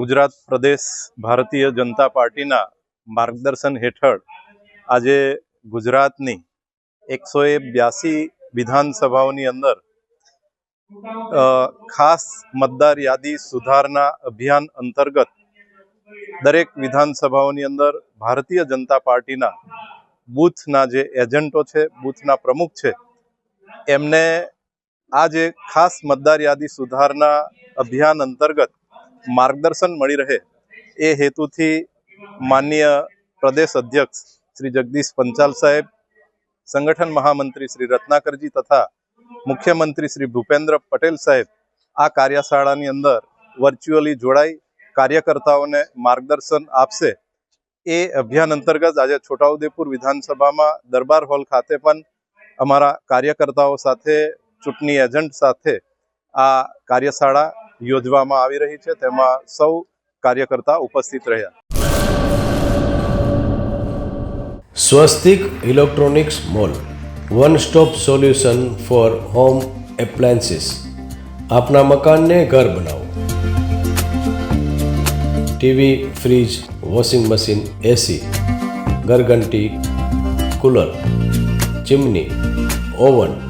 ગુજરાત પ્રદેશ ભારતીય જનતા પાર્ટીના માર્ગદર્શન હેઠળ આજે ગુજરાતની એકસો એ બ્યાસી વિધાનસભાઓની અંદર ખાસ મતદાર યાદી સુધારના અભિયાન અંતર્ગત દરેક વિધાનસભાઓની અંદર ભારતીય જનતા પાર્ટીના બૂથના જે એજન્ટો છે, બૂથના પ્રમુખ છે, એમને આ જે ખાસ મતદાર યાદી સુધારના અભિયાન અંતર્ગત માર્ગદર્શન મળી રહે એ હેતુથી માનનીય પ્રદેશ અધ્યક્ષ શ્રી જગદીશ પંચાલ સાહેબ, સંગઠન મહામંત્રી શ્રી રત્નાકરજી તથા મુખ્યમંત્રી શ્રી ભૂપેન્દ્ર પટેલ સાહેબ આ કાર્યશાળાની અંદર વર્ચ્યુઅલી જોડાઈ કાર્યકર્તાઓને માર્ગદર્શન આપશે. એ અભિયાન અંતર્ગત આજે છોટાઉદેપુર વિધાનસભામાં દરબાર હોલ ખાતે પણ અમારા કાર્યકર્તાઓ સાથે ચૂંટણી એજન્ટ સાથે આ કાર્યશાળા યોજવામાં આવી રહી છે. તેમાં સૌ કાર્યકર્તા ઉપસ્થિત રહ્યા. Swastik electronics mall, one stop solution for home appliances. આપના મકાનને ઘર બનાવો. TV, fridge, washing machine, AC, ઘરઘંટી, cooler, chimney, oven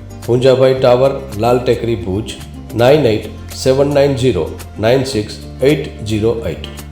Punjabhai tower, Lal Tekri Bhuj, nine eight seven nine zero nine six eight zero eight.